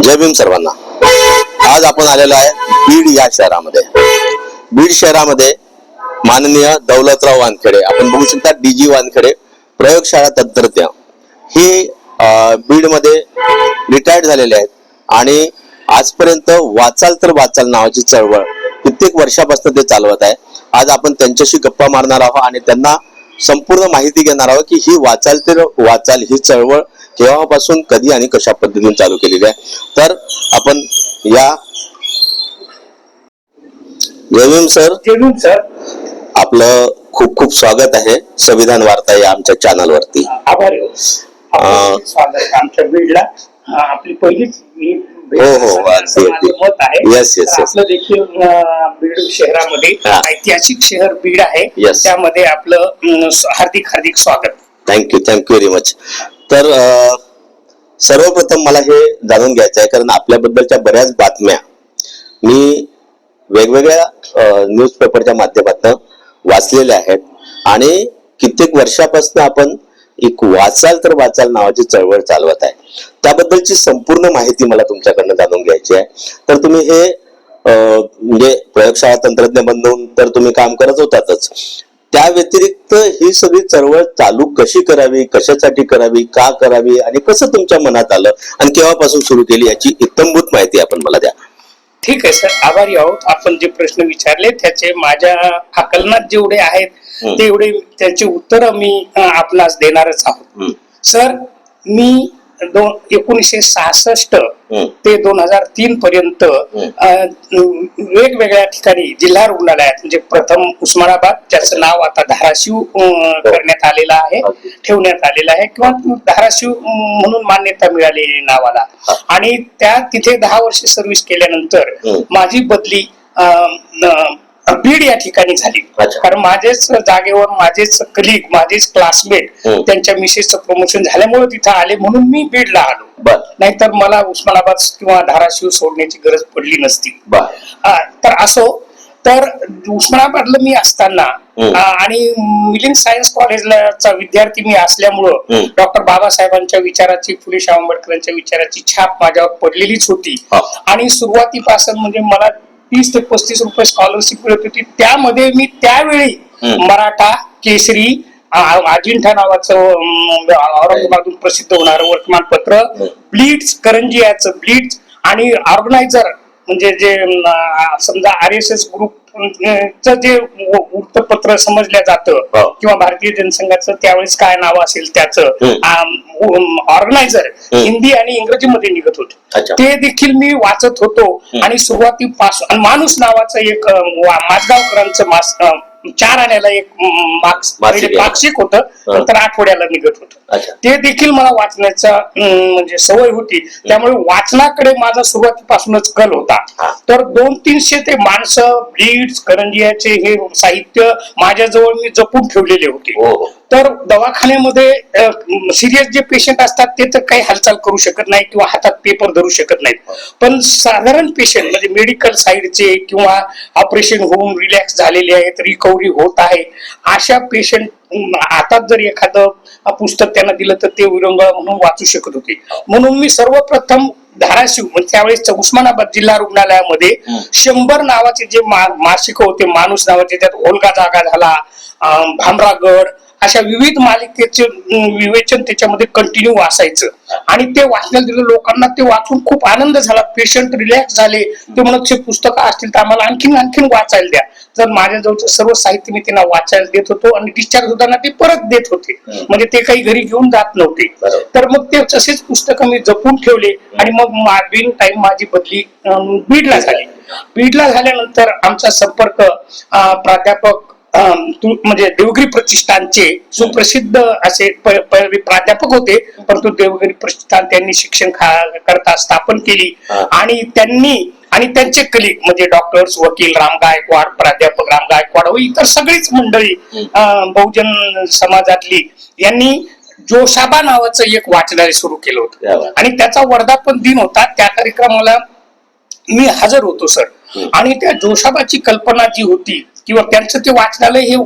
जय भीम सर्वांना. आज आपण आलेलो आहे बीड या शहरामध्ये. बीड शहरामध्ये माननीय दौलतराव वानखेडे आपण बघू शकता डीजी वानखेडे प्रयोगशाळा तंत्रज्ञ हे बीडमध्ये रिटायर्ड झालेले आहेत. आणि आजपर्यंत वाचाल तर वाचाल नावाची चळवळ कित्येक वर्षापासून ते चालवत आहे. आज आपण त्यांच्याशी गप्पा मारणार आहोत आणि त्यांना संपूर्ण माहिती घेणार आहोत की ही वाचाल तर वाचाल ही चळवळ केव्हापासून कधी आणि कशा पद्धतीने चालू केलेली आहे? तर आपण या सर सर. आपलं खूप खूप स्वागत आहे. संविधान वार्ता या आमच्या चॅनल वरती. आपलं स्वागत आहे आमच्या बीडला. अं, आपली पहिलीच हो, हो, तर yes. आपलं देखील बीड शहरामध्ये. ऐतिहासिक शहर बीड आहे. त्यामध्ये आपलं हार्दिक हार्दिक स्वागत. थँक्यू थँक्यू व्हेरी मच तर सर्वप्रथम मला हे जाणून घ्यायचं आहे कारण आपल्याबद्दलच्या बऱ्याच बातम्या मी वेगवेगळ्या न्यूजपेपरच्या माध्यमातून वाचलेल्या आहेत. आणि कित्येक वर्षापासून आपण एक वाचाल तर वाचाल नावाची चळवळ चालवत आहे. त्याबद्दलची संपूर्ण माहिती मला तुमच्याकडनं जाणून घ्यायची आहे. तर तुम्ही हे म्हणजे प्रयोगशाळा तंत्रज्ञ बनवून तर तुम्ही काम करत होतातच. त्या व्यतिरिक्त ही सगळी चळवळ चालू कशी करावी कशासाठी करावी का करावी आणि कसं तुमच्या मनात आलं आणि केव्हापासून सुरू केली याची इत्तमभूत माहिती आपण मला द्या. ठीक आहे सर. आभारी आहोत. आपण जे प्रश्न विचारले त्याचे माझ्या आकलनात जेवढे आहेत. तेवढे त्याचे उत्तर मी आपणास देणारच आहोत. सर मी दोन एकोणीसशे सहासष्ट. ते दोन हजार तीन पर्यंत वेगवेगळ्या ठिकाणी जिल्हा रुग्णालयात म्हणजे प्रथम उस्मानाबाद ज्याचं नाव आता धाराशिव अ, करण्यात आलेलं आहे. ठेवण्यात आलेलं आहे किंवा धाराशिव म्हणून मान्यता मिळालेली नावाला आणि त्या तिथे दहा वर्ष सर्व्हिस केल्यानंतर. माझी बदली बीड या ठिकाणी झाली. कारण माझेच जागेवर माझेच कलिग माझेच क्लासमेट हम्म. त्यांच्या मिसेसचं प्रमोशन झाल्यामुळे तिथं आले म्हणून मी बीडला आलो नाहीतर मला उस्मानाबाद किंवा धाराशिव सोडण्याची गरज पडली नसती तर असो तर उस्मानाबादला मी असताना. आ, आणि मिलिंद सायन्स कॉलेजला विद्यार्थी मी असल्यामुळं हम्म. डॉक्टर बाबासाहेबांच्या विचाराची फुले शाहू आंबेडकरांच्या विचाराची छाप माझ्यावर पडलेलीच होती हा. आणि सुरुवातीपासून म्हणजे मला तीस ते पस्तीस रुपये स्कॉलरशिप मिळत होती त्यामध्ये मी त्यावेळी. मराठा केसरी अजिंठा नावाचं औरंगाबादून प्रसिद्ध होणारं वर्तमानपत्र ब्लीड्स करंजियाचं ब्लीड्स आणि ऑर्गनायझर म्हणजे जे समजा आर एस एस ग्रुप जे वृत्तपत्र समजल्या जातं हो. किंवा भारतीय जनसंघाचं त्यावेळेस काय नाव असेल. त्याचं ऑर्गनायझर. हिंदी आणि इंग्रजीमध्ये निघत होत. ते देखील मी वाचत होतो आणि सुरुवातीपासून माणूस नावाचं एक माझगावकरांचं मास चार आण्याला एक मार्क्स. पाक्षिक होतं नंतर आठवड्याला निघत होतं. ते देखील मला वाचण्याचा म्हणजे सवय होती. त्यामुळे वाचनाकडे माझा सुरुवातीपासूनच कल होता. तर दोन तीनशे ते माणसं ब्लीड्स करंजियाचे हे साहित्य माझ्याजवळ मी जपून ठेवलेले होते. हो हो. तर दवाखान्यामध्ये सिरियस जे पेशंट असतात ते तर काही हालचाल करू शकत नाही किंवा हातात पेपर धरू शकत नाहीत. पण साधारण पेशंट म्हणजे मेडिकल साईडचे किंवा ऑपरेशन होऊन रिलॅक्स झालेले आहेत रिकव्हरी होत आहे अशा पेशंट हातात जर एखादं पुस्तक त्यांना दिलं तर ते विरंगुळा म्हणून वाचू शकत होते. म्हणून मी सर्वप्रथम धाराशिव म्हणजे त्यावेळेस उस्मानाबाद जिल्हा रुग्णालयामध्ये शंभर नावाचे जे मासिक होते माणूस नावाचे त्यात ओलगा जागा झाला भामरागड अशा विविध मालिकेचे विवेचन त्याच्यामध्ये कंटिन्यू वाचायचं. आणि ते वाचण्यात दिलं लोकांना ते वाचून खूप आनंद झाला पेशंट रिलॅक्स झाले. ते म्हणत पुस्तकं असतील तर आम्हाला आणखीन आणखीन वाचायला द्या. तर माझ्याजवळचं सर्व साहित्य मी त्यांना वाचायला देत होतो आणि डिस्चार्ज होताना ते परत देत होते. म्हणजे ते काही घरी घेऊन जात नव्हते. तर मग ते तसेच पुस्तकं मी जपून ठेवले आणि मग बिन टाइम माझी बदली बीडला झाली. बीडला झाल्यानंतर आमचा संपर्क प्राध्यापक म्हणजे देवगिरी प्रतिष्ठानचे सुप्रसिद्ध असे प्राध्यापक होते. परंतु देवगिरी प्रतिष्ठान त्यांनी शिक्षण करता स्थापन केली. आणि त्यांनी आणि त्यांचे कलिग म्हणजे डॉक्टर्स वकील राम गायकवाड प्राध्यापक राम गायकवाड व इतर सगळीच मंडळी बहुजन समाजातली यांनी जोशाबा नावाचं एक वाचनालय सुरू केलं होतं. आणि त्याचा वर्धापन दिन होता. त्या कार्यक्रमाला मी हजर होतो सर. आणि त्या जोशाबाची कल्पना जी होती किंवा त्यांचं ते वाचनालय हे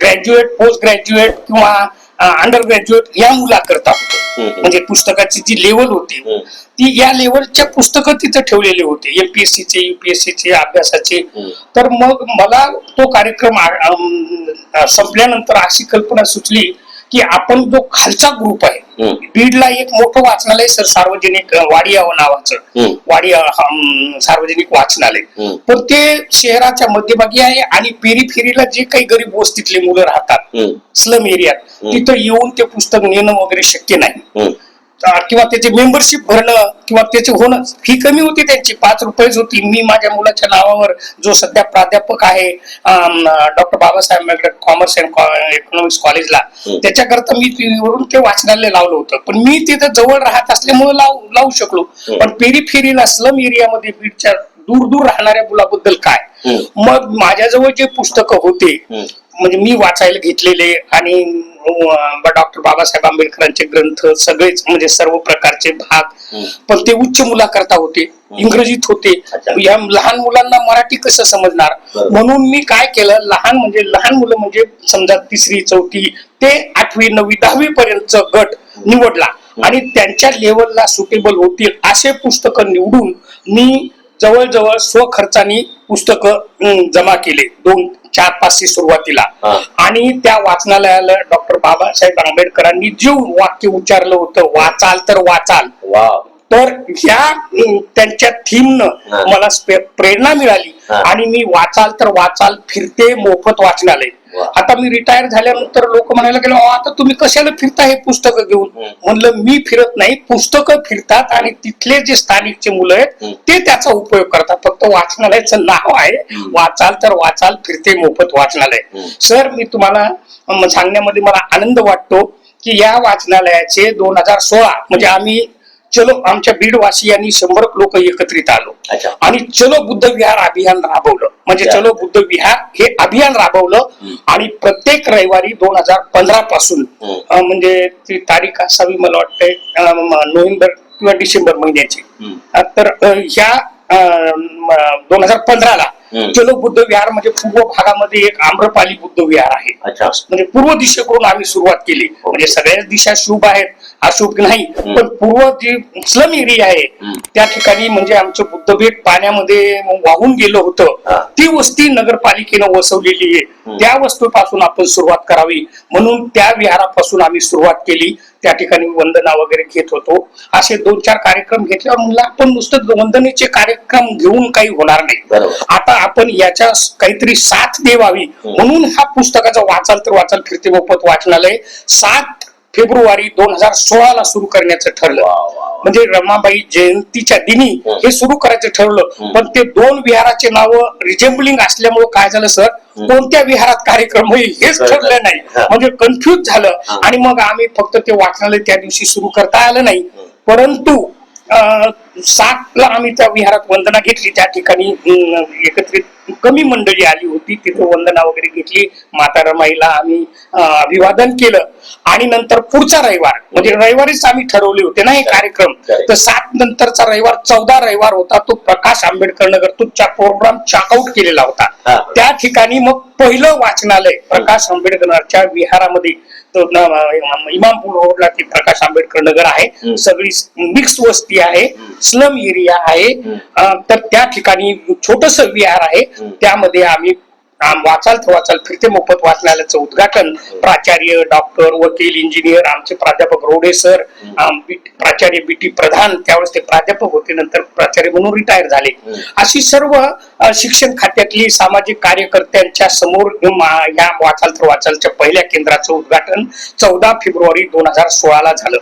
ग्रॅज्युएट पोस्ट ग्रॅज्युएट किंवा अंडर ग्रॅज्युएट या मुलाकरता होतं. म्हणजे पुस्तकाची जी लेवल होती. ती या लेवलच्या पुस्तकं तिथं ठेवलेले होते एमपीएससी चे युपीएससी चे अभ्यासाचे. तर मग मला तो कार्यक्रम संपल्यानंतर अशी कल्पना सुचली की आपण जो खालचा ग्रुप आहे. बीडला एक मोठं वाचनालय सर सार्वजनिक वाडिया नावाचं. वाडिया सार्वजनिक वाचनालय. पण ते शहराच्या मध्यभागी आहे आणि पेरी फेरीला जे काही गरीब वस्तीतले मुलं राहतात. स्लम एरियात. तिथं येऊन ते पुस्तक नेणं वगैरे शक्य नाही किंवा त्याचे मेंबरशिप भरणं किंवा त्याचे होणं फी कमी होती त्यांची पाच रुपयेच होती मी माझ्या मुलाच्या नावावर जो सध्या प्राध्यापक आहे doctor Babasaheb Ambedkar commerce and economics कॉलेजला. त्याच्याकरता मी तिवरून ते वाचनालय लावलं होतं पण मी तिथं जवळ राहत असल्यामुळे लावू लावू शकलो. पण पेरी फेरीला स्लम एरियामध्ये बीडच्या दूर दूर राहणाऱ्या मुलाबद्दल काय. मग माझ्याजवळ जे पुस्तकं होते. म्हणजे मी वाचायला घेतलेले आणि डॉक्टर बाबासाहेब आंबेडकरांचे ग्रंथ सगळेच म्हणजे सर्व प्रकारचे भाग. पण ते उच्च मुलाकरता होते इंग्रजीत होते. या लहान मुलांना मराठी कसं समजणार. म्हणून मी काय केलं लहान म्हणजे लहान मुलं म्हणजे समजा तिसरी चौथी ते आठवी नववी दहावी पर्यंत गट निवडला आणि त्यांच्या लेवलला सुटेबल होतील असे पुस्तकं निवडून मी जवळजवळ स्वखर्चानी पुस्तकं जमा केले दोन चार पाचशे सुरुवातीला. आणि त्या वाचनालयाला डॉक्टर बाबासाहेब आंबेडकरांनी जे वाक्य उच्चारलं होतं वाचाल तर वाचाल तर ह्या त्यांच्या थीमनं. मला प्रेरणा मिळाली. आणि मी वाचाल तर वाचाल फिरते मोफत वाचनालय. आता मी रिटायर झाल्यानंतर लोक म्हणायला गेले "अहो, आता तुम्ही कशाला फिरता हे पुस्तकं घेऊन. म्हणलं मी फिरत नाही पुस्तकं फिरतात आणि तिथले जे स्थानिकचे मुलं आहेत. ते त्याचा उपयोग करतात फक्त वाचनालयाचं नाव आहे. वाचाल तर वाचाल फिरते मोफत वाचनालय. सर मी तुम्हाला सांगण्यामध्ये मला आनंद वाटतो की या वाचनालयाचे दोन हजार सोळा म्हणजे आम्ही चलो आमच्या बीडवासियांनी शंभर लोक एकत्रित आलो. आणि चलो बुद्ध विहार अभियान राबवलं. म्हणजे. चलो बुद्ध विहार हे अभियान राबवलं. आणि प्रत्येक रविवारी दोन हजार पंधरा पासून म्हणजे ती तारीख असावी मला वाटते नोव्हेंबर किंवा डिसेंबर महिन्याची. तर ह्या दोन हजार पंधराला चलो बुद्ध विहार म्हणजे पूर्व भागामध्ये एक आम्रपाली बुद्ध विहार आहे. म्हणजे पूर्व दिशेकडून आम्ही सुरुवात केली. म्हणजे सगळ्याच दिशा शुभ आहेत अशुभ नाही पण पूर्व जी स्लम एरिया आहे. त्या ठिकाणी म्हणजे आमचं बुद्धभेट पाण्यामध्ये वाहून गेलं हा. होतं ती वस्ती नगरपालिकेनं वसवलेली आहे. त्या वस्तूपासून आपण सुरुवात करावी. म्हणून त्या विहारापासून आम्ही सुरुवात केली. त्या ठिकाणी वंदना वगैरे घेत होतो. असे दोन चार कार्यक्रम घेतल्यावर म्हणलं आपण नुसतं वंदनेचे कार्यक्रम घेऊन काही होणार नाही. आता आपण याच्या काहीतरी साथ देवावी म्हणून हा पुस्तकाचा वाचाल तर वाचाल फिरते मोफत वाचनालय. सात फेब्रुवारी दोन हजार सोळाला सुरू करण्याचं ठरलं. म्हणजे रमाबाई जयंतीच्या दिनी हं. हे सुरू करायचं ठरवलं. पण ते दोन विहाराचे नाव रिजेंबलिंग असल्यामुळे काय झालं सर कोणत्या विहारात कार्यक्रम होईल हेच. ठरलं नाही. म्हणजे कन्फ्युज झालं. आणि मग आम्ही फक्त ते वाचनालय त्या दिवशी सुरू करता आलं नाही परंतु सातला आम्ही त्या विहारात वंदना घेतली. त्या ठिकाणी एकत्रित कमी मंडळी आली होती. तिथे वंदना वगैरे घेतली. माता रमाईला आम्ही अभिवादन केलं. आणि नंतर पुढचा रविवार म्हणजे रविवारीच आम्ही ठरवले होते ना हे कार्यक्रम. तर सात नंतरचा रविवार चौदा रविवार होता. तो प्रकाश आंबेडकर नगर तो प्रोग्राम चॉकआउट केलेला होता. त्या ठिकाणी मग पहिलं वाचनालय प्रकाश आंबेडकरच्या विहारामध्ये इमामपूर रोडला ते प्रकाश आंबेडकर नगर आहे. सगळी मिक्स वस्ती आहे. स्लम एरिया आहे. तर त्या ठिकाणी छोटस विहार आहे. त्यामध्ये आम्ही आम- वाचाल तर वाचाल फिरते मोफत वाचनालयाचं उद्घाटन. प्राचार्य डॉक्टर वकील इंजिनियर आमचे प्राध्यापक रोडे सर प्राचार्य बी टी प्रधान त्यावेळेस ते प्राध्यापक होते. नंतर प्राचार्य म्हणून रिटायर झाले. अशी सर्व शिक्षण खात्यातली सामाजिक कार्यकर्त्यांच्या समोर या वाचाल तर वाचालच्या पहिल्या केंद्राचं उद्घाटन चौदा फेब्रुवारी दोन हजार सोळाला झालं.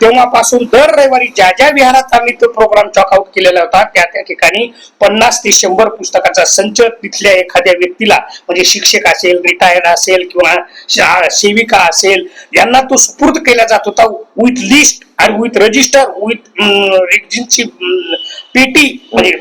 तेव्हापासून दर रविवारी ज्या ज्या विहारात आम्ही तो प्रोग्राम चॉकआउट केलेला होता त्या त्या ठिकाणी पन्नास ते शंभर पुस्तकाचा संच तिथल्या एखाद्या व्यक्तीला म्हणजे शिक्षक असेल रिटायर्ड असेल किंवा सेविका असेल यांना तो सुपूर्द केला जात होता विथ लिस्ट आणि विथ रजिस्टर विथ पेटी म्हणजे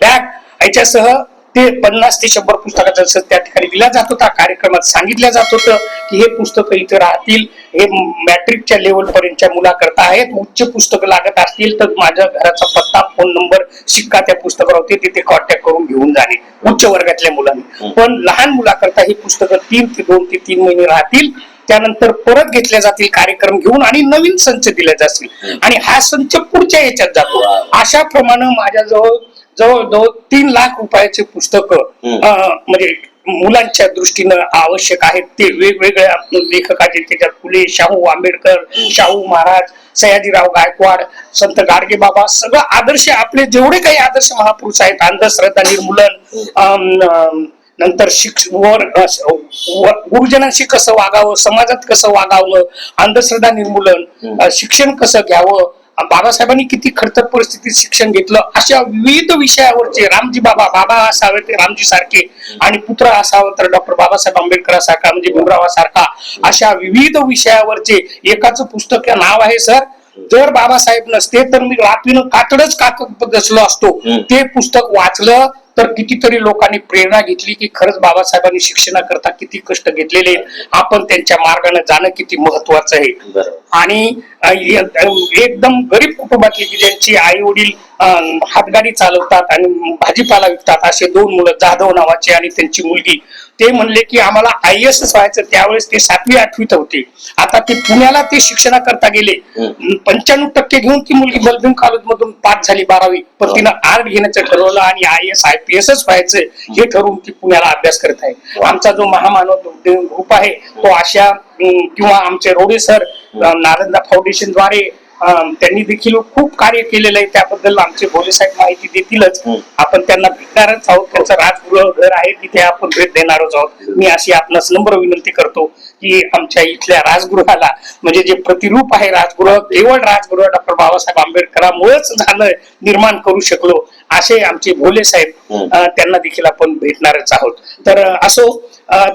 बॅग याच्यासह ते पन्नास ते शंभर पुस्तकाचा त्या ठिकाणी दिला जात होता कार्यक्रमात सांगितलं जात होतं की हे पुस्तकं इथं राहतील हे मॅट्रिकच्या लेवल पर्यंतच्या मुलाकरता आहेत उच्च पुस्तकं लागत असतील तर माझ्या घराचा पत्ता फोन नंबर शिक्का त्या पुस्तकावर होते तिथे कॉन्टॅक्ट करून घेऊन जाणे उच्च वर्गातल्या मुलांनी. पण लहान मुलाकरता ही पुस्तकं तीन ते दोन ते तीन महिने राहतील त्यानंतर परत घेतले जातील कार्यक्रम घेऊन आणि नवीन संच दिले जातील. आणि हा संच पुढच्या याच्यात जातो. अशा प्रमाणे माझ्याजवळ जवळजवळ तीन लाख रुपयाचे पुस्तक. म्हणजे मुलांच्या दृष्टीनं आवश्यक आहेत. ते वेगवेगळ्या लेखकाचे त्याच्यात फुले शाहू आंबेडकर शाहू महाराज सयाजीराव गायकवाड संत गाडगे बाबा सगळं आदर्श आपले जेवढे काही आदर्श महापुरुष आहेत अंधश्रद्धा निर्मूलन नंतर शिक्ष वर गुरुजनांशी कसं वागावं समाजात कसं वागावं अंधश्रद्धा निर्मूलन शिक्षण कसं घ्यावं बाबासाहेबांनी किती खडतर परिस्थितीत शिक्षण घेतलं अशा विविध विषयावरचे रामजी बाबा बाबा असावे ते रामजी सारखे आणि पुत्र असावं तर डॉक्टर बाबासाहेब आंबेडकर सारखा म्हणजे भीमरावासारखा अशा विविध विषयावरचे एकाच पुस्तक नाव आहे सर. जर बाबासाहेब नसते तर मी रात्रीनं कातडच काकत बसलो असतो. ते पुस्तक वाचलं तर कितीतरी लोकांनी प्रेरणा घेतली की खरंच बाबासाहेबांनी शिक्षणाकरता किती कष्ट घेतलेले. आपण त्यांच्या मार्गाने जाणं किती महत्वाचं आहे आणि एकदम गरीब कुटुंबातली की ज्यांची आई वडील हातगाडी चालवतात आणि भाजीपाला विकतात असे दोन मुलं जाधव नावाचे आणि त्यांची मुलगी ते म्हणले की आम्हाला आय एस व्हायचं त्यावेळेस ते सातवी आठवीत होते. आता ते पुण्याला ते शिक्षणाकरता गेले. पंच्याण्णव टक्के घेऊन ती मुलगी बलबीम कॉलेज मधून पास झाली बारावी. पण तिनं आर्ट घेण्याचं ठरवलं आणि आय एस आय पी एसच व्हायचं हे ठरवून ती पुण्याला अभ्यास करत आहे. आमचा जो महामानव ग्रुप आहे तो अशा किंवा आमचे रोडे सर नालंदा फाउंडेशनद्वारे त्यांनी देखील खूप कार्य केलेलं आहे. त्याबद्दल आमचे भोले साहेब माहिती देतीलच. आपण त्यांना भेटणारच आहोत. त्यांचं राजगृह घर आहे. तिथे आपण भेट देणारच आहोत. मी अशी आपणास नम्र विनंती करतो की आमच्या इथल्या राजगृहाला म्हणजे जे प्रतिरूप आहे राजगृह केवळ राजगृह डॉक्टर बाबासाहेब आंबेडकरांमुळेच झालं निर्माण करू शकलो असे आमचे भोले साहेब त्यांना देखील आपण भेटणारच आहोत. तर असो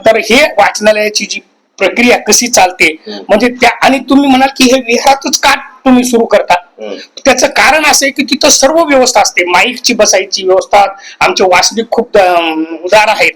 तर हे वाचनालयाची जी प्रक्रिया कशी चालते. म्हणजे त्या आणि तुम्ही म्हणाल की हे विहारातच का तुम्ही सुरू करता. त्याचं कारण असं आहे की तिथं सर्व व्यवस्था असते. माईकची बसायची व्यवस्था आमचे वासनिक खूप उदार आहेत.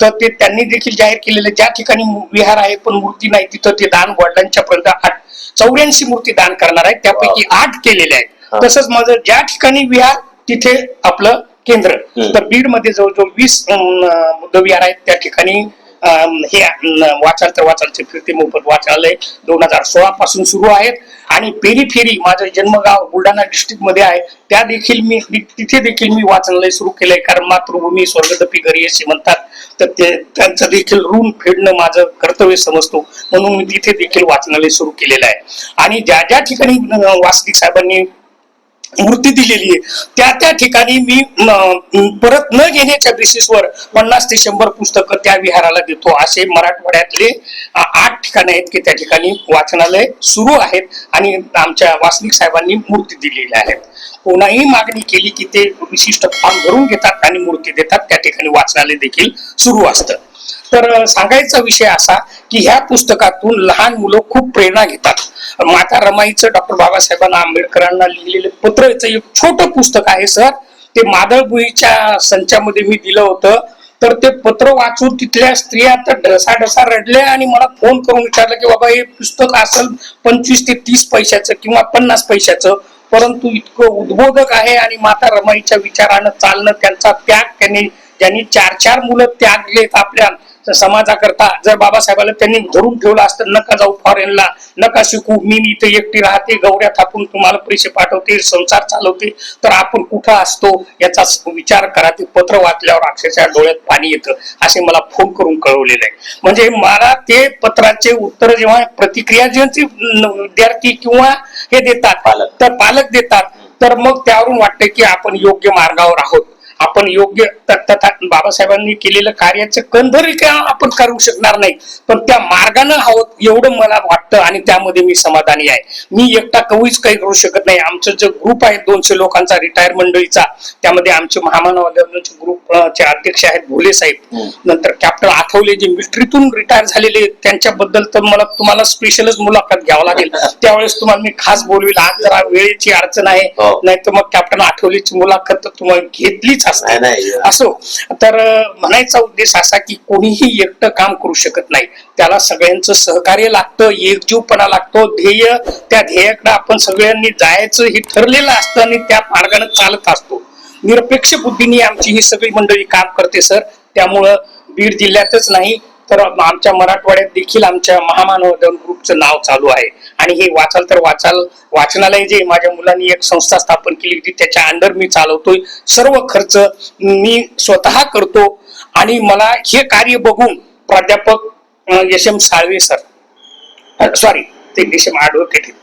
तर ते त्यांनी देखील जाहीर केलेलं ज्या ठिकाणी विहार आहे पण मूर्ती नाही तिथं ते दान वडिलांच्या पर्यंत आठ चौऱ्याऐंशी मूर्ती दान करणार आहेत. त्यापैकी आठ केलेल्या. आहेत. तसंच माझं ज्या ठिकाणी विहार तिथे आपलं केंद्र. तर बीडमध्ये जवळजवळ वीस बुद्ध विहार आहेत. त्या ठिकाणी हे अं, वाचाल वाचालचे फिरते मोफत वाचालय. दोन हजार सोळा पासून सुरू आहेत. आणि पेरी फेरी माझं जन्मगाव बुलढाणा डिस्ट्रिक्टमध्ये आहे. त्या देखील मी तिथे देखील मी वाचनालय सुरू केलंय. कारण मातृभूमी स्वर्गदपी घरी असे म्हणतात. तर ते त्यांचं देखील ऋण फेडणं माझं कर्तव्य समजतो. म्हणून मी तिथे देखील वाचनालय सुरू केलेलं आहे. आणि ज्या ज्या ठिकाणी अं, वासनिक साहेबांनी मूर्ती दिलेली आहे. त्या त्या ठिकाणी मी परत न घेण्याच्या बेसिसवर पन्नास ते शंभर पुस्तकं त्या विहाराला देतो. असे मराठवाड्यातले आठ ठिकाणं आहेत की त्या ठिकाणी वाचनालय सुरू आहेत आणि आमच्या वासनिक साहेबांनी मूर्ती दिलेल्या आहेत. कोणाही मागणी केली की ते विशिष्ट फॉर्म भरून घेतात आणि मूर्ती देतात त्या ठिकाणी वाचनालय देखील सुरू असतं. तर सांगायचा विषय असा की ह्या पुस्तकातून लहान मुलं खूप प्रेरणा घेतात. माता रमाईचं डॉक्टर बाबासाहेबांना आंबेडकरांना लिहिलेलं पत्र एक छोटं पुस्तक आहे सर. ते मादळबुईच्या संचामध्ये मी दिलं होतं. तर ते पत्र वाचून तिथल्या स्त्रिया तर ढसा ढसा रडल्या आणि मला फोन करून विचारलं की बाबा हे पुस्तक असेल पंचवीस ते तीस पैशाचं किंवा पन्नास पैशाचं परंतु इतकं उद्बोधक आहे आणि माता रमाईच्या विचारानं चालणं त्यांचा त्याग त्यांनी ज्यांनी चार चार मुलं त्यागलेत आपल्या समाजाकरता जर बाबासाहेबाला त्यांनी धरून ठेवलं असतं नका जाऊ फॉरेनला नका शिकू मी इथे एकटी राहते गौऱ्या थापून तुम्हाला पैसे पाठवते संसार चालवते तर आपण कुठं असतो याचा विचार करा ते पत्र वाचल्यावर अक्षरशः डोळ्यात पाणी येतं असे मला फोन करून कळवलेलं आहे म्हणजे मला ते पत्राचे उत्तर जेव्हा प्रतिक्रिया ज्यांची विद्यार्थी किंवा हे देतात पालक. तर पालक देतात तर मग त्यावरून वाटतं की आपण योग्य मार्गावर आहोत आपण योग्य बाबासाहेबांनी केलेलं कार्याचं कंधरी काय आपण करू शकणार नाही. पण त्या मार्गानं आहोत एवढं मला वाटतं आणि त्यामध्ये मी समाधानी आहे. मी एकटा कवीच काही करू शकत नाही. आमचं जो ग्रुप आहे दोनशे लोकांचा रिटायर मंडळीचा त्यामध्ये आमचे महामानवाचे ग्रुप चे अध्यक्ष आहेत भोले साहेब. नंतर कॅप्टन आठवले जे मिलिटरीतून रिटायर झालेले आहेत, त्यांच्याबद्दल तर मला तुम्हाला स्पेशलच मुलाखत घ्यावं लागेल. त्यावेळेस तुम्हाला मी खास बोलवेल. आज जरा वेळेची अडचण आहे. हो. नाही तर मग कॅप्टन आठवलेची मुलाखत तर तुम्हाला घेतलीच नाही, नाही. असो. तर म्हणायचा उद्देश असा की कोणीही एकटं काम करू शकत नाही. त्याला सगळ्यांचं सहकार्य लागतं एकजीवपणा लागतो. ध्येय त्या ध्येयाकडे आपण सगळ्यांनी जायचं हे ठरलेलं असतं आणि त्या मार्गाने चालत असतो. निरपेक्ष बुद्धीने आमची ही सगळी मंडळी काम करते सर. त्यामुळं बीड जिल्ह्यातच नाही तर आमच्या मराठवाड्यात देखील आमच्या महामानवदन ग्रुपचं नाव चालू आहे. आणि हे वाचाल तर वाचाल. वाचनालय जे माझ्या मुलांनी एक संस्था स्थापन केली होती त्याच्या अंडर मी चालवतोय. सर्व खर्च मी स्वतः करतो. आणि मला हे कार्य बघून प्राध्यापक यशम साळवे सर सॉरी ते देशम ऍडव्होकेट आहेत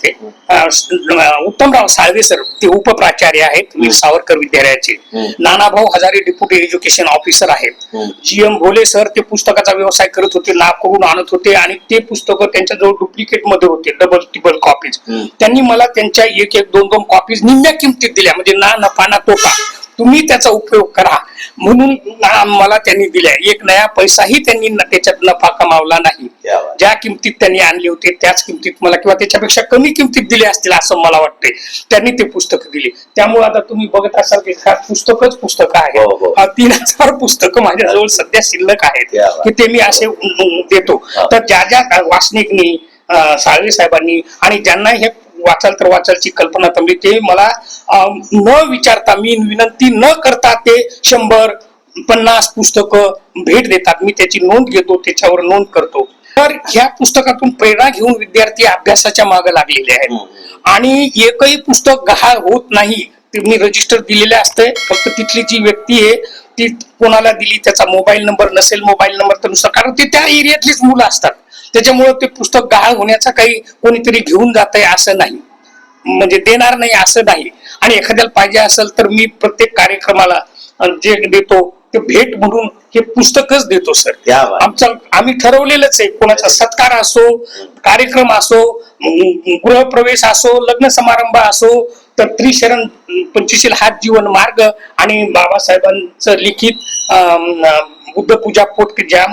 उत्तमराव साळवे सर ते उपप्राचार्य आहेत वीर सावरकर विद्यालयाचे. Nanabhau Hazare deputy education officer आहेत. जी एम भोले सर ते पुस्तकाचा व्यवसाय करत होते नाव करून आणत होते आणि ते पुस्तकं त्यांच्याजवळ डुप्लिकेटमध्ये होते डबल टिबल कॉपीज. त्यांनी मला त्यांच्या एक एक दोन दोन कॉपीज निम्म्या किमतीत दिल्या. म्हणजे ना नफा ना तोटा. तुम्ही त्याचा उपयोग करा म्हणून मला त्यांनी दिल्या एक नया पैसाही त्यांनी त्याच्यात नफा कमावला नाही. ज्या किमतीत त्यांनी आणले होते त्याच किमतीत मला किंवा त्याच्यापेक्षा कमी किमतीत दिले असतील असं मला वाटतंय त्यांनी ते पुस्तक दिले त्यामुळे आता तुम्ही बघत असाल की पुस्तकच पुस्तक आहे हो, हो. तीन हजार पुस्तकं माझ्याजवळ सध्या शिल्लक आहेत. की ते मी असे देतो. तर ज्या ज्या वासनिकनी साळवे साहेबांनी आणि ज्यांना हे वाचाल तर वाचालची कल्पना जमली ते मला न विचारता मी विनंती न करता ते शंभर पन्नास पुस्तकं भेट देतात. मी त्याची नोंद घेतो त्याच्यावर नोंद करतो. तर ह्या पुस्तकातून प्रेरणा घेऊन विद्यार्थी अभ्यासाच्या मागे लागलेले आहेत. आणि एकही पुस्तक गहाळ होत नाही मी रजिस्टर दिलेले असते. फक्त तिथली जी व्यक्ती आहे ती कोणाला दिली त्याचा मोबाईल नंबर नसेल मोबाईल नंबर तर नुसार कारण ते त्या एरियातलीच मुलं असतात. त्याच्यामुळे ते पुस्तक गहाळ होण्याचा काही कोणीतरी घेऊन जात आहे असं नाही. म्हणजे देणार नाही असं नाही. आणि एखाद्याला पाहिजे असेल तर मी प्रत्येक कार्यक्रमाला जे देतो ते भेट म्हणून हे पुस्तकच देतो सर. आमचं आम्ही ठरवलेलंच आहे कोणाचा सत्कार असो कार्यक्रम असो गृहप्रवेश असो लग्न समारंभ असो तर त्रिशरण पंचशील हात जीवन मार्ग आणि बाबासाहेबांचं लिखित बुद्ध पूजा पोट ज्या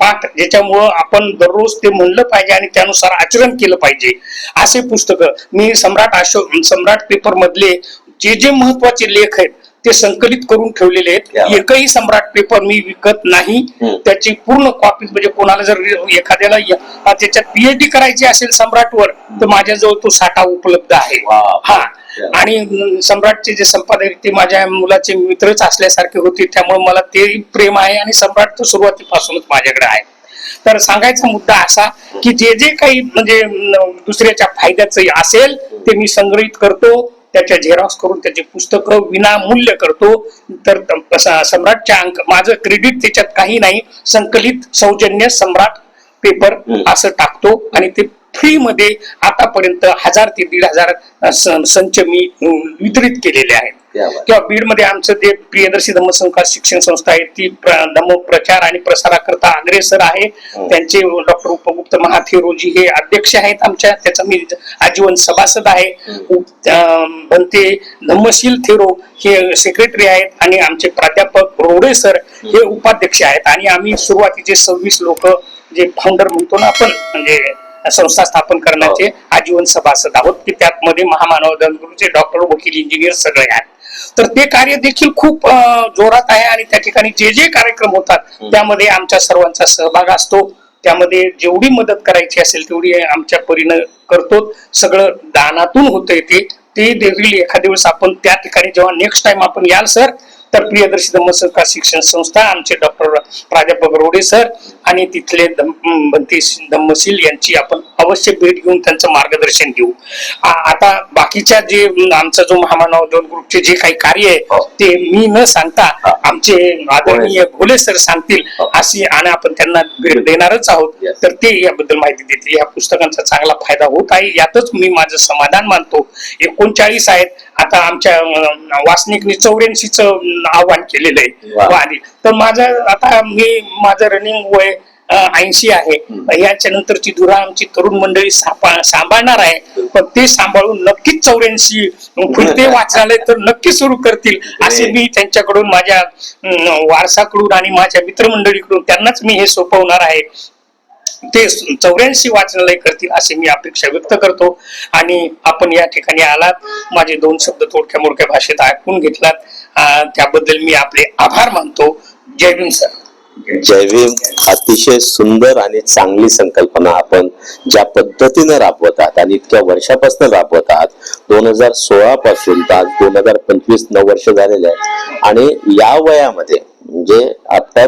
पाठ ज्याच्यामुळं आपण दररोज ते म्हणलं पाहिजे आणि त्यानुसार आचरण केलं पाहिजे. असे पुस्तकं मी सम्राट अशोक सम्राट पेपर मधले जे जे महत्त्वाचे लेख आहेत ते संकलित करून ठेवलेले आहेत. एकही सम्राट पेपर मी विकत नाही. त्याची पूर्ण कॉपी म्हणजे कोणाला जर एखाद्याला त्याच्यात पीएचडी करायची असेल सम्राटवर तर माझ्याजवळ तो साठा उपलब्ध आहे. हा. आणि सम्राटचे जे संपादक ते माझ्या मुलाचे मित्रच असल्यासारखे होते त्यामुळे मला ते प्रेम आहे आणि सम्राट तर सुरुवातीपासूनच माझ्याकडे आहे तर सांगायचा मुद्दा असा की जे जे काही म्हणजे दुसऱ्याच्या फायद्याचं असेल ते मी संग्रहित करतो त्याच्या झेरॉक्स करून त्याचे पुस्तकं विनामूल्य करतो तर सम्राटच्या अंक माझं क्रेडिट त्याच्यात काही नाही संकलित सौजन्य सम्राट पेपर. असं टाकतो आणि ते फ्री मध्ये आतापर्यंत हजार ते दीड हजार संच मी वितरित केलेले आहेत. किंवा बीडमध्ये आमचं जे प्रियदर्शी धम्मसंस्कार शिक्षण संस्था आहे ती धम्म प्रचार आणि प्रसाराकरता अग्रेसर आहे. हं. त्यांचे डॉक्टर उपगुप्त महाथेरोजी हे अध्यक्ष आहेत आमच्या त्याचा मी आजीवन सभासद आहे. हं. बनते धम्मशील थेरो हे सेक्रेटरी आहेत आणि आमचे प्राध्यापक रोडे सर हे उपाध्यक्ष आहेत. आणि आम्ही सुरुवातीचे सव्वीस लोक जे फाउंडर म्हणतो ना आपण म्हणजे संस्था स्थापन करण्याचे आजीवन सभासद आहोत की त्यात मध्ये महामानव गुरुचे डॉक्टर वकील इंजिनियर सगळे आहेत. तर ते कार्य देखील खूप जोरात आहे आणि त्या ठिकाणी जे जे कार्यक्रम होतात. त्यामध्ये आमच्या सर्वांचा सहभाग असतो. त्यामध्ये जेवढी मदत करायची असेल तेवढी आमच्या परीनं करतो. सगळं दानातून होतंय ते. ते देखील एखाद्या वेळेस आपण त्या ठिकाणी जेव्हा नेक्स्ट टाइम आपण याल सर तर प्रियदर्शी धम्मसंस्कार शिक्षण संस्था आमचे डॉक्टर प्राध्यापक रोडे सर आणि तिथले धम्मशील यांची आपण अवश्य भेट घेऊन त्यांचं मार्गदर्शन घेऊ. आता बाकीच्या जे आमचा जो महामानव दोन ग्रुपचे जे काही कार्य आहे हो. ते मी न सांगता हा. आमचे आदरणीय भोले सर सांगतील हो. अशी आणि आपण त्यांना भेट देणारच आहोत. तर ते याबद्दल माहिती देतील. या पुस्तकांचा चांगला फायदा होत आहे. यातच मी माझं समाधान मानतो. एकोणचाळीस आहेत. आता आमच्या वासनिकनी चौऱ्याऐंशीच आव्हान केलेलं आहे. तर माझं आता मी माझं रनिंग वय ऐंशी आहे. याच्या नंतरची धुरा आमची तरुण मंडळी सांभा- सांभाळणार आहे. पण ते सांभाळून नक्कीच चौऱ्याऐंशी फुलते वाचनालय तर नक्की सुरू करतील. असे मी त्यांच्याकडून माझ्या वारसाकडून आणि माझ्या मित्रमंडळीकडून त्यांनाच मी हे सोपवणार आहे. ते चौऱ्याऐंशी वाचनालय करतील असे मी अपेक्षा व्यक्त करतो. आणि आपण या ठिकाणी आलात. माझे दोन शब्द थोडक्या मोडक्या भाषेत ऐकून घेतलात. त्याबद्दल मी आपले आभार मानतो. जय भीम सर. जय भीम अतिशय सुंदर आणि चांगली संकल्पना आपण ज्या पद्धतीने राबवत आहात आणि इतक्या वर्षापासून राबवत आहात. दोन हजार सोळा पासून आज दोन हजार पंचवीस नऊ वर्ष झालेले आहे आणि या वयामध्ये म्हणजे आता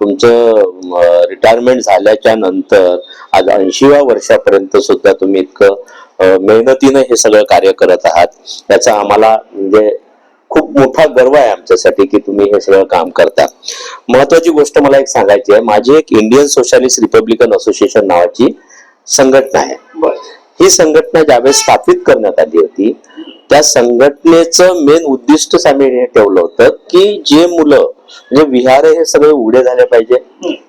तुमचं रिटायरमेंट झाल्याच्यानंतर आज ऐंशीव्या वर्षापर्यंत सुद्धा तुम्ही इतकं मेहनतीनं हे सगळं कार्य करत आहात. याचा आम्हाला म्हणजे खूप मोठा गर्व आहे आमच्यासाठी की तुम्ही हे सगळं काम करता. महत्वाची गोष्ट मला एक सांगायची आहे. माझी एक इंडियन सोशलिस्ट रिपब्लिकन असोसिएशन नावाची संघटना आहे. ही संघटना ज्यावेळेस स्थापित करण्यात आली होती त्या संघटनेचं मेन उद्दिष्टच आम्ही हे ठेवलं होतं की जे मुलं म्हणजे विहार हे सगळे उघडे झाले पाहिजे.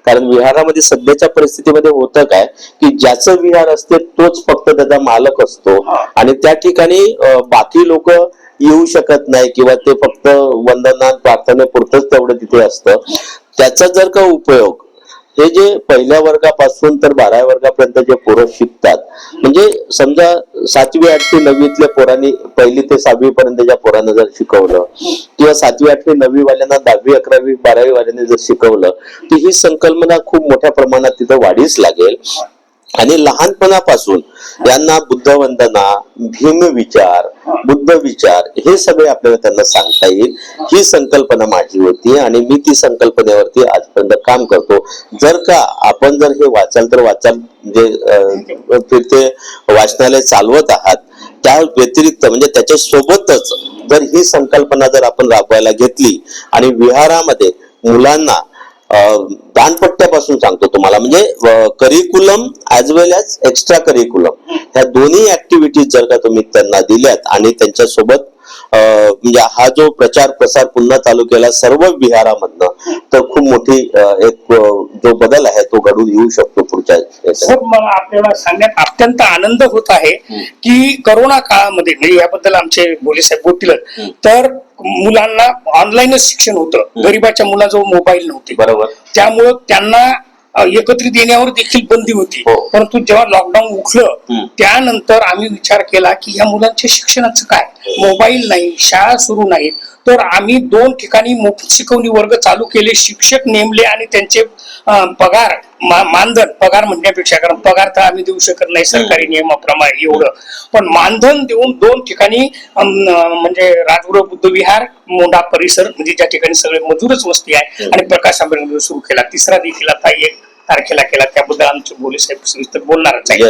कारण विहारामध्ये सध्याच्या परिस्थितीमध्ये होतं काय की ज्याचं विहार असते तोच फक्त त्याचा मालक असतो. आणि त्या ठिकाणी बाकी लोक येऊ शकत नाही किंवा ते फक्त वंदना प्रार्थनेपुरतच तेवढं तिथे असतं. त्याचा जर का उपयोग हे जे पहिल्या वर्गापासून तर बाराव्या वर्गापर्यंत जे पोरं शिकतात म्हणजे समजा सातवी आठवी नववीतल्या पोरांनी पहिली ते सहावी पर्यंतच्या पोरांना जर शिकवलं किंवा सातवी आठवी नववी वाल्यांना दहावी अकरावी बारावी वाल्यांनी जर शिकवलं तर ही संकल्पना खूप मोठ्या प्रमाणात तिथं वाढीस लागेल. आणि लहानपणापासून यांना बुद्ध वंदना भीम विचार बुद्ध विचार हे सगळे आपल्याला त्यांना सांगता येईल. ही संकल्पना माझी होती आणि मी ती संकल्पनेवरती आजपर्यंत काम करतो. जर का आपण जर हे वाचाल तर वाचाल म्हणजे, जे ते फिरते वाचनालय चालवत आहात त्या व्यतिरिक्त म्हणजे त्याच्या सोबतच जर ही संकल्पना जर आपण राबवायला घेतली आणि विहारामध्ये मुलांना दानपट्ट्यापासून सांगतो तुम्हाला. म्हणजे curriculum as well as extra curriculum ह्या दोन्ही ऍक्टिव्हिटीज जर का तुम्ही त्यांना दिल्यात आणि त्यांच्यासोबत म्हणजे हा जो प्रचार प्रसार पुन्हा चालू केला सर्व विहारामधनं तर खूप मोठी एक जो बदल आहे तो घडून येऊ शकतो पुढच्या. सर मला आपल्याला सांगण्यात अत्यंत आनंद होत आहे की करोना काळामध्ये म्हणजे याबद्दल आमचे बोले साहेब बोलतील तर मुलांना ऑनलाईनच शिक्षण होतं. गरीबाच्या मुलाजवळ मोबाईल नव्हते. बरोबर. त्यामुळं त्यांना एकत्रित येण्यावर देखील बंदी होती. हो. परंतु जेव्हा लॉकडाऊन. उठलं त्यानंतर आम्ही विचार केला की या मुलांच्या शिक्षणाचं काय? मोबाईल नाही शाळा सुरू नाहीत. तर आम्ही दोन ठिकाणी मोफत शिकवणी वर्ग चालू केले. शिक्षक नेमले आणि त्यांचे पगार मा- मानधन पगार म्हणण्यापेक्षा कारण पगार तर आम्ही देऊ शकत नाही सरकारी नियमाप्रमाणे एवढं. पण मानधन देऊन दोन ठिकाणी म्हणजे राजगुरू बुद्ध विहार मोंडा परिसर म्हणजे ज्या ठिकाणी सगळे मजूरच वस्ती आहे आणि प्रकाश आंबेडकर सुरू केला. तिसरा देखील आता एक तारखेला केला त्याबद्दल आमचे बोले साहेब सविस्तर बोलणारच आहे.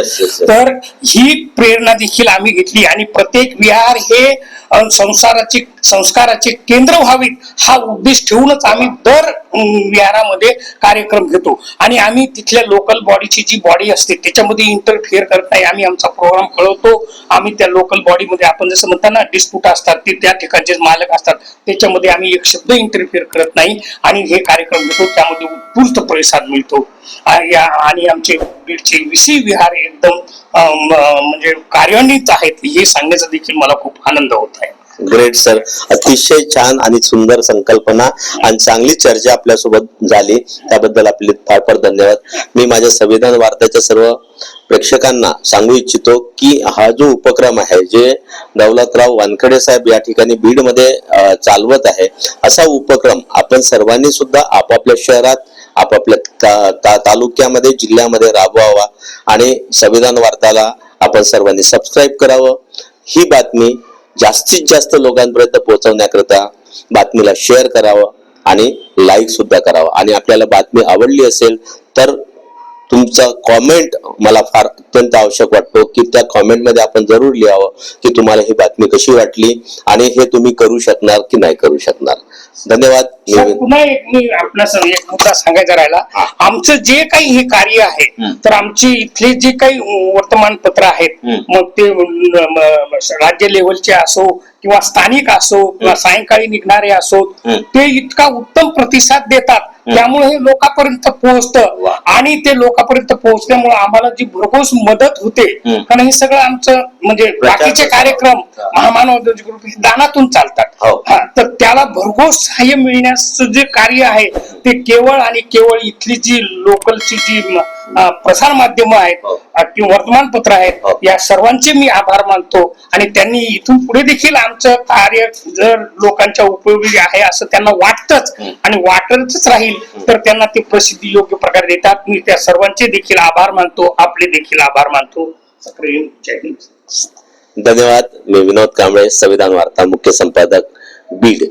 तर ही प्रेरणा देखील आम्ही घेतली आणि प्रत्येक विहार हे संसाराचे संस्काराचे केंद्र व्हावीत हा उद्देश ठेवूनच आम्ही दर विहारामध्ये कार्यक्रम घेतो. आणि आम्ही तिथल्या लोकल बॉडीची जी बॉडी असते त्याच्यामध्ये इंटरफिअर करत नाही. आम्ही आमचा प्रोग्राम कळवतो. आम्ही त्या लोकल बॉडीमध्ये आपण जसं म्हणता ना डिस्प्यूट असतात ते त्या ठिकाणचे मालक असतात त्याच्यामध्ये आम्ही एक शब्द इंटरफिअर करत नाही. आणि हे कार्यक्रम घेतो त्यामध्ये उत्स्फूर्त प्रतिसाद मिळतो. आणि आमचे बीडचे विशी विहार एकदम म्हणजे कार्यान्वित आहेत हे सांगण्याचा देखील मला खूप आनंद होत आहे. ग्रेट सर अतिशय छान आणि सुंदर संकल्पना आणि चांगली चर्चा आपल्यासोबत झाली. त्याबद्दल आपले फार फार धन्यवाद. मी माझ्या संविधान वार्ताच्या सर्व प्रेक्षकांना सांगू इच्छितो की हा जो उपक्रम आहे जे दौलतराव वानखडे साहेब या ठिकाणी बीडमध्ये चालवत आहे असा उपक्रम आपण सर्वांनी सुद्धा आपापल्या शहरात आपापल्या ता- ता- तालुक्यामध्ये जिल्ह्यामध्ये राबवावा आणि संविधान वार्ताला आपण सर्वांनी सबस्क्राईब करावं. ही बातमी जास्तीत जास्त लोकांपर्यंत पोहोचवण्याकरता बातमीला शेअर करावं आणि लाईक सुद्धा करावं. आणि आपल्याला बातमी आवडली असेल तर तुमचा कॉमेंट मला फार अत्यंत आवश्यक वाटतो की त्या कॉमेंटमध्ये आपण जरूर लिहावं की तुम्हाला ही बातमी कशी वाटली आणि हे तुम्ही करू शकणार की नाही करू शकणार. धन्यवाद. सर, पुन्हा एक मी आपल्यास एक मुद्दा सांगायचा राहिला आमचं जे काही हे कार्य आहे हं. तर आमचे इथले जे काही वर्तमानपत्र आहेत हं. मग ते म, राज्य लेवलचे असो किंवा स्थानिक असो किंवा सायंकाळी निघणारे असो हं. ते इतका उत्तम प्रतिसाद देतात त्यामुळे हे लोकांपर्यंत पोहोचतं वा. आणि ते लोकांपर्यंत पोहोचल्यामुळे आम्हाला जी भरघोस मदत होते हं. कारण हे सगळं आमचं म्हणजे प्रचार बाकीचे प्रसार. कार्यक्रम. महामानव ग्रुप हे दानातून चालतात हो. हा, तर त्याला भरघोस सहाय्य मिळण्याचं जे कार्य आहे ते केवळ आणि केवळ इथली जी लोकलची जी प्रसार माध्यम आहेत हो. अ, किंवा वर्तमानपत्र आहेत हो. या सर्वांचे मी आभार मानतो आणि त्यांनी इथून पुढे देखील आमचं कार्य जर लोकांच्या उपयोगी आहे असं त्यांना वाटतच हं. आणि वाटतच राहील तर त्यांना ते प्रसिद्धी योग्य प्रकारे देतात मी त्या सर्वांचे देखील आभार मानतो आपले देखील आभार मानतो सक्रिय जय हिंद धन्यवाद मी विनोद कांबळे संविधान वार्ता मुख्य संपादक बीड